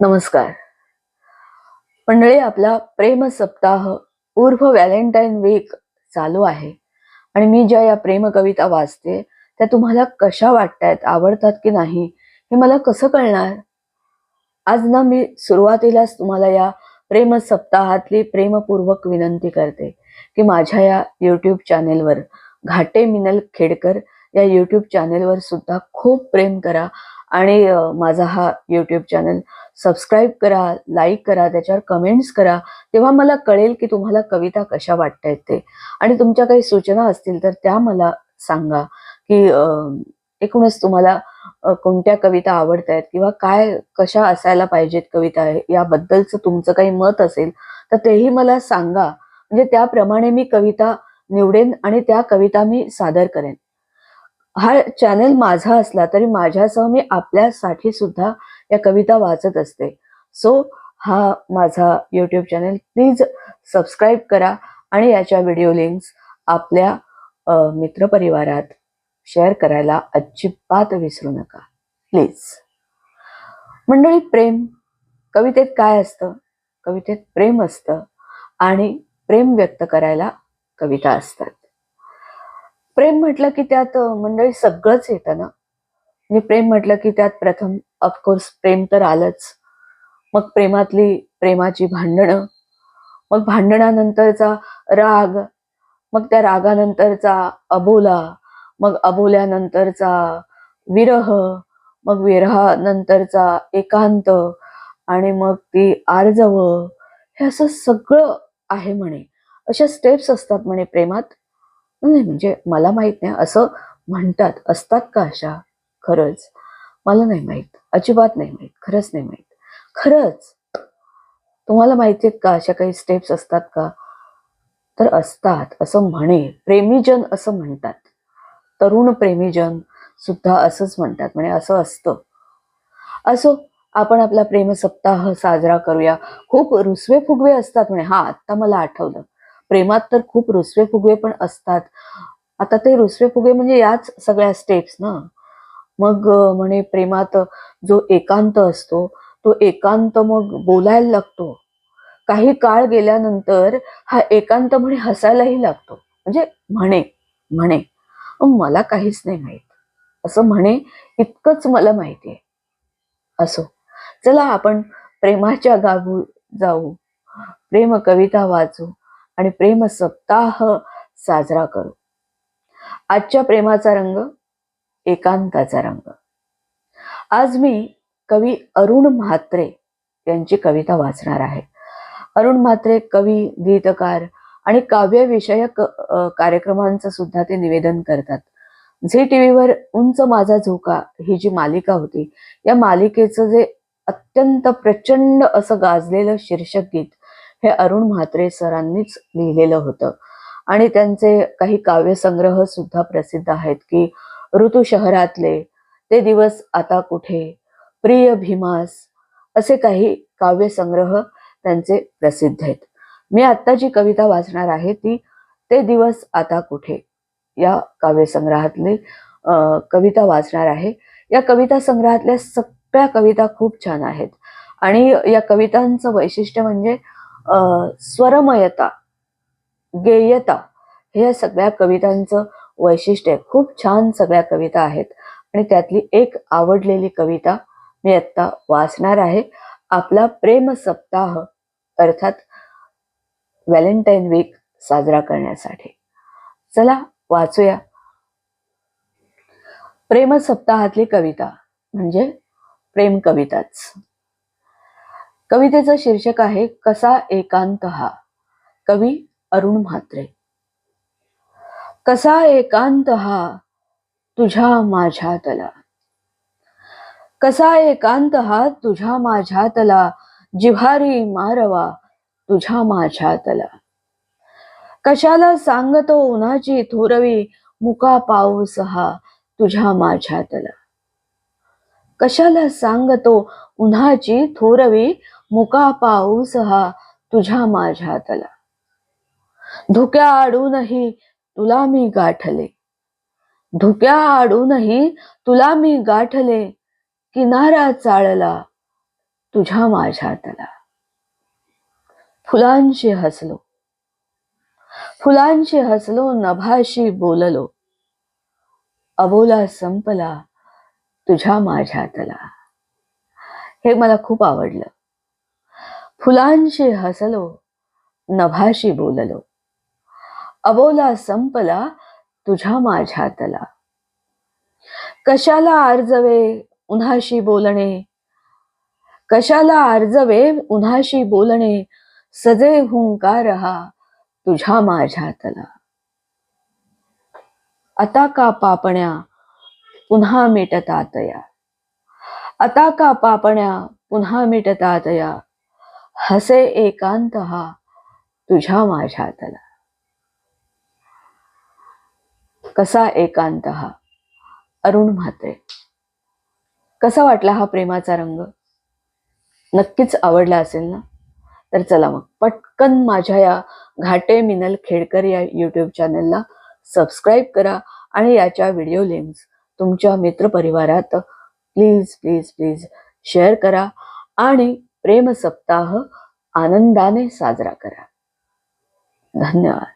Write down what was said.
नमस्कार. मंडळी आपला प्रेम सप्ताह उर्फ व्हॅलेंटाईन वीक चालू आहे आणि मी ज्या या प्रेम कविता वाचते त्या तुम्हाला कशा वाटतायत आवडतात की नाही हे मला कसं कळणार? आज ना मी सुरुवातीलाच तुम्हाला या प्रेम सप्ताहातली प्रेमपूर्वक विनंती करते की माझ्या या यूट्यूब चॅनेलवर घाटे मिनल खेडकर या यूट्यूब चॅनेलवर सुद्धा खूप प्रेम करा आणि माझा हा यूट्यूब चॅनल सबस्क्राईब करा लाईक करा त्याच्यावर कमेंट्स करा तेव्हा मला कळेल की तुम्हाला कविता कशा वाटतायत ते. आणि तुमच्या काही सूचना असतील तर त्या मला सांगा की एकूणच तुम्हाला कोणत्या कविता आवडत आहेत किंवा काय कशा असायला पाहिजेत कविता याबद्दलचं तुमचं काही मत असेल तर तेही मला सांगा. म्हणजे त्याप्रमाणे मी कविता निवडेन आणि त्या कविता मी सादर करेन. हा चॅनल माझा असला तरी माझ्यासह मी आपल्यासाठी सुद्धा या कविता वाचत असते. सो हा माझा यूट्यूब चॅनल प्लीज सबस्क्राईब करा आणि याच्या व्हिडिओ लिंक्स आपल्या मित्रपरिवारात शेअर करायला अजिबात विसरू नका. प्लीज मंडळी प्रेम. कवितेत काय असतं? कवितेत प्रेम असतं आणि प्रेम व्यक्त करायला कविता असतात. प्रेम म्हटलं की त्यात मंडळी सगळंच येतं ना? म्हणजे प्रेम म्हटलं की त्यात प्रथम ऑफकोर्स प्रेम तर आलंच. मग प्रेमातली प्रेमाची भांडणं. मग भांडणानंतरचा राग. मग त्या रागानंतरचा अबोला. मग अबोल्यानंतरचा विरह. मग विरहानंतरचा एकांत. आणि मग ती आर्जव हे असं सगळं आहे म्हणे. अशा स्टेप्स असतात म्हणे प्रेमात. नाही म्हणजे मला माहीत नाही. असं म्हणतात. असतात का अशा? खरंच. मला नाही माहीत. अजिबात नाही माहीत. खरंच नाही माहीत. खरंच. तुम्हाला माहिती आहेत का अशा काही स्टेप्स असतात का? तर असतात. असं म्हणे. प्रेमीजन असं म्हणतात. तरुण प्रेमीजन सुद्धा असंच म्हणतात. म्हणजे असं असतं. असो आपण आपला प्रेम सप्ताह साजरा करूया. खूप रुसवे फुगवे असतात म्हणे. हा आत्ता मला आठवलं. प्रेमात तर खूप रुसवे फुगवे पण असतात. आता ते रुसवे फुगवे म्हणजे याच सगळ्या स्टेप्स ना. मग म्हणे प्रेमात जो एकांत असतो तो एकांत मग बोलायला लागतो. काही काळ गेल्यानंतर हा एकांत म्हणे हसायलाही लागतो. म्हणजे म्हणे म्हणे. मला काहीच नाही माहीत. असं म्हणे इतकंच मला माहिती आहे. असो. चला आपण प्रेमाच्या गावू जाऊ. प्रेम कविता वाचू. आणि प्रेम सप्ताह साजरा करू. आजच्या प्रेमाचा रंग एकांताचा रंग. आज मी कवी अरुण म्हात्रे यांची कविता वाचणार आहे. अरुण म्हात्रे कवी गीतकार आणि काव्यविषयक कार्यक्रमांचं सुद्धा ते निवेदन करतात. झी टीव्हीवर उंच माझा झोका ही जी मालिका होती या मालिकेचं जे अत्यंत प्रचंड असं गाजलेलं शीर्षक गीत हे अरुण म्हात्रे सरांनीच लिहिलेलं होतं. आणि त्यांचे काही काव्यसंग्रह सुद्धा प्रसिद्ध आहेत की ऋतू शहरातले ते दिवस आता कुठे प्रिय भीमास असे काही काव्यसंग्रह त्यांचे प्रसिद्ध आहेत. मी आत्ता जी कविता वाचणार आहे ती ते दिवस आता कुठे या काव्यसंग्रहातली कविता वाचणार आहे. या कविता संग्रहातल्या सगळ्या कविता खूप छान आहेत. आणि या कवितांचं वैशिष्ट्य म्हणजे स्वरमयता गेयता हे सगळ्या कवितांचं वैशिष्ट्य आहे. खूप छान सगळ्या कविता आहेत. आणि त्यातली एक आवडलेली कविता मी आत्ता वाचणार आहे. आपला प्रेम सप्ताह अर्थात व्हॅलेंटाईन वीक साजरा करण्यासाठी. चला वाचूया. प्रेम सप्ताहातली कविता म्हणजे प्रेम कविताच. कवितेचं शीर्षक आहे कसा एकांत हा? कवी अरुण म्हात्रे. कसा एकांत हा? तुझ्या माझ्यातला. कसा एकांत हा? तुझ्या माझ्यातला. जिव्हारी मारवा तुझ्या माझ्यातला. कशाला सांगतो उन्हाची थोरवी? मुका पाऊस हा? तुझ्या माझ्यातला. कशाला सांगतो उन्हाची थोरवी? मुका पाऊस हा तुझ्या माझ्यातला धुक्या आडूनही तुला मी गाठले. धुक्या आडूनही तुला मी गाठले. किनारा चाळला तुझ्या माझ्यातला फुलांशी हसलो. फुलांशी हसलो नभाशी बोललो. अबोला संपला तुझ्या माझ्यातला हे मला खूप आवडलं. फुलांशी हसलो नभाशी बोललो अबोला संपला तुझ्या माझ्यातला. कशाला आर्जवे उन्हाशी बोलणे? कशाला आर्जवे उन्हाशी बोलणे? सजे हुंकार हा तुझ्या माझ्यातला. आता का पापण्या पुन्हा मिटतातया आता का पापण्या पुन्हा मिटतातया हसे एकांत हा तुझ्या माझ्यातला. कसा एकांत? हा अरुण म्हात्रे. कसा वाटला हा प्रेमाचा रंग? नक्कीच आवडला असेल ना? तर चला मग पटकन माझ्या या घाटे मिनल खेडकर या यूट्यूब चॅनलला सबस्क्राईब करा आणि याच्या व्हिडिओ लिंक्स तुमच्या मित्रपरिवारात प्लीज प्लीज प्लीज शेअर करा आणि प्रेम सप्ताह आनंदाने साजरा करा. धन्यवाद.